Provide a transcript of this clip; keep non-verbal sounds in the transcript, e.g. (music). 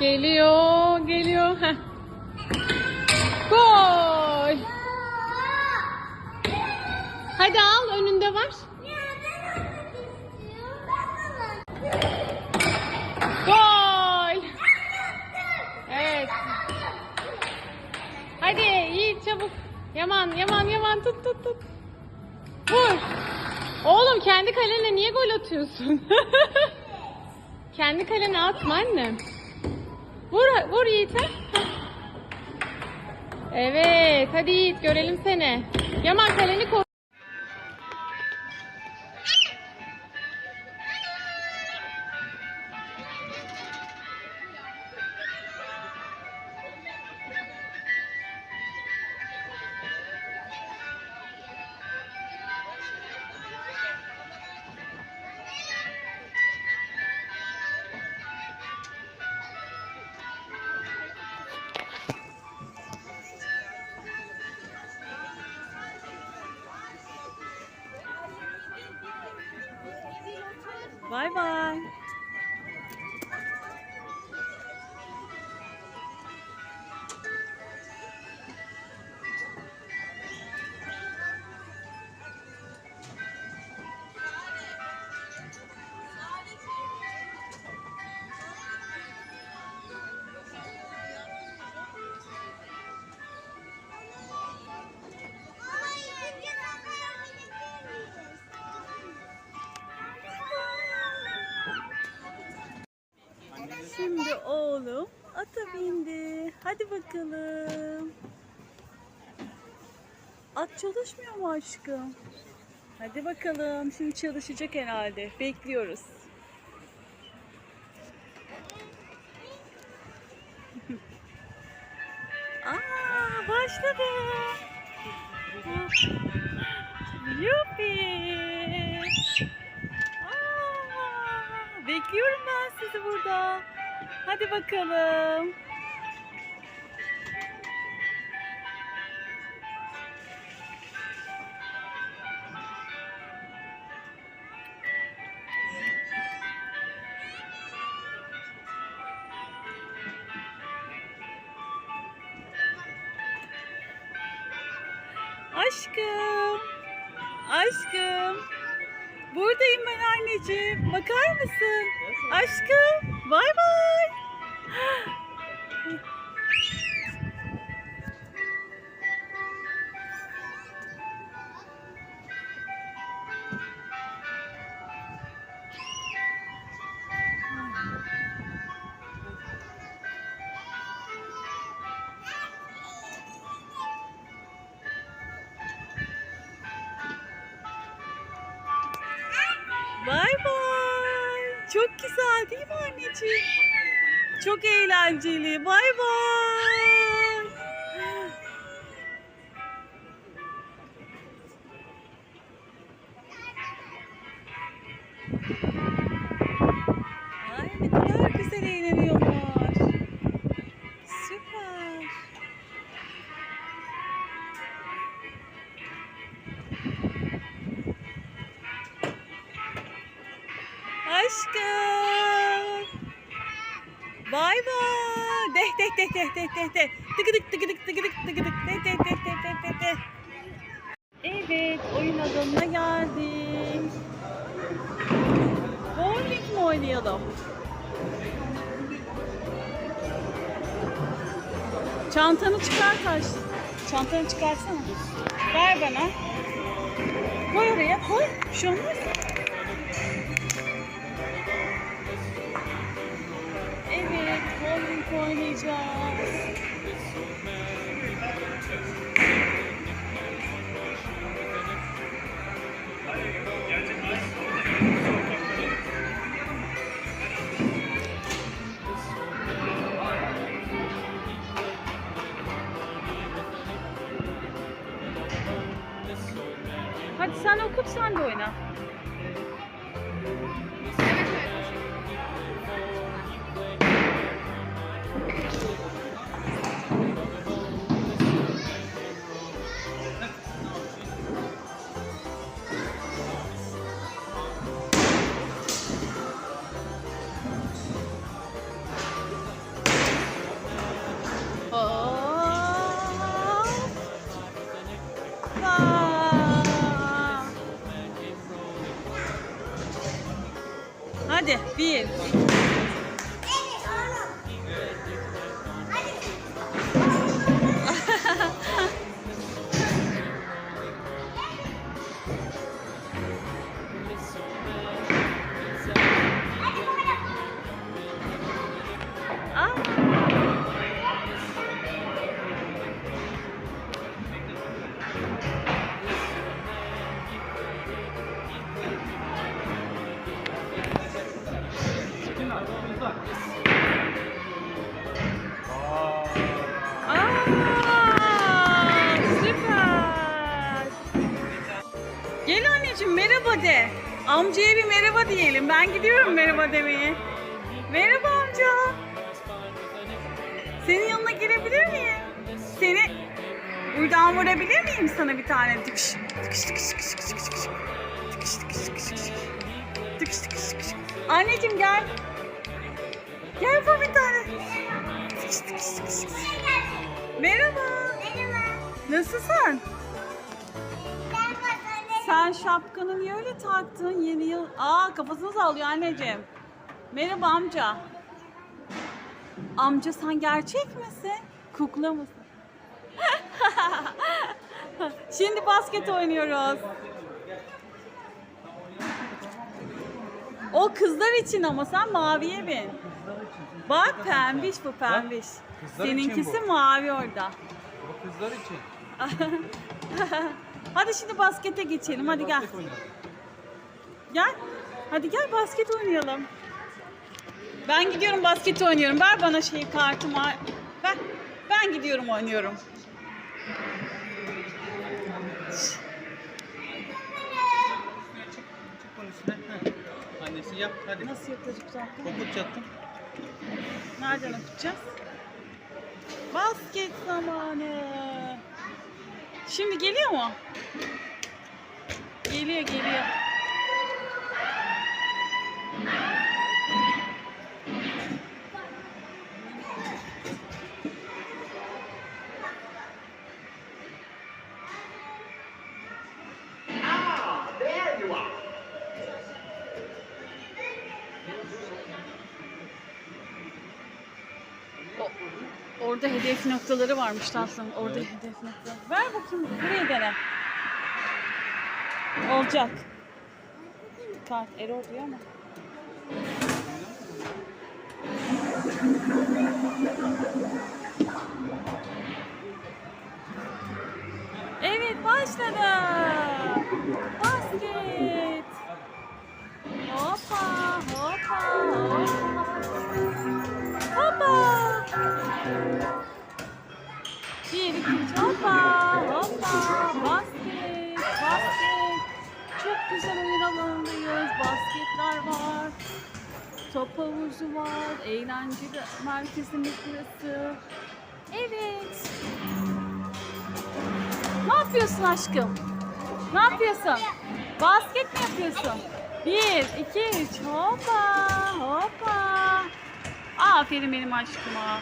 Geliyor, geliyor. Heh. Gol. Hadi al, önünde var. Gol. Evet. Hadi Yiğit çabuk. Yaman, Yaman, Yaman tut tut tut. Vur. Oğlum kendi kalene niye gol atıyorsun? (laughs) kendi kalene atma annem. Vur, vur Yiğit'e. Heh. Evet, hadi Yiğit görelim seni. Yaman kaleni koy. Bay bay. Bindi. Hadi bakalım. At çalışmıyor mu aşkım? Hadi bakalım. Şimdi çalışacak herhalde. Bekliyoruz. (laughs) Aa, başladı. Yuppi. Aa, bekliyorum ben sizi burada. Hadi bakalım. Aşkım. Aşkım. Buradayım ben anneciğim. Bakar mısın? Aşkım. Bay bay. Çok güzel değil mi anneciğim? Çok eğlenceli. Bay bay. Ay ne kadar güzel eğleniyorlar. Aşkım. Bay bay. Deh deh deh deh deh deh deh. Tıkıdık tıkıdık tıkıdık tıkıdık deh deh deh deh deh deh deh. Evet oyun alanına geldim. Bowling mi oynayalım? Çantanı çıkar taş. Çantanı çıkarsana. Ver bana. Koy oraya koy. Bir şey olmaz. Bowling oynayacağız. Hadi sen okut sen de oyna. 慢点，闭。Aa, süper. Gel anneciğim merhaba de. Amcaya bir merhaba diyelim. Ben gidiyorum merhaba demeye. Merhaba amca. Senin yanına girebilir miyim? Seni buradan vurabilir miyim sana bir tane? Tıkış, tıkış, tıkış, tıkış, tıkış, tıkış, tıkış. Tıkış, tıkış, tıkış, tıkış. Tıkış. Anneciğim gel. Gel bu bir tane. Tıkış. Merhaba. Nasılsın? Sen şapkanı niye öyle taktın yeni yıl? Aa kafasını sallıyor anneciğim. Merhaba amca. Amca sen gerçek misin? Kukla mısın? (laughs) Şimdi basket oynuyoruz. O kızlar için ama sen maviye bin. Bak pembiş bu pembiş. Kızlar için Seninkisi bu. mavi orada. Bu kızlar için. (laughs) Hadi şimdi baskete geçelim. Hadi gel. Basket oynayalım. Gel. Hadi gel basket oynayalım. Ben gidiyorum basket oynuyorum. Ver bana şeyi kartımı. Ver. Ben gidiyorum oynuyorum. Annesi yap hadi. Nasıl yapacağız zaten? Kokutacaktım. Nereden okuyacağız? Basket zamanı. Şimdi geliyor mu? Geliyor geliyor. Orada hedef noktaları varmış tatlım. Orada hedef noktaları. Ver bakayım buraya dene. Olacak. Kart error diyor ama. Evet başladı. Basket. Hoppa hoppa. Hoppa. Basketler var. Top havuzu var. Eğlenceli merkezimiz burası. Evet. Ne yapıyorsun aşkım? Ne yapıyorsun? Basket mi yapıyorsun? Bir, iki, üç, hoppa, hoppa. Aferin benim aşkıma.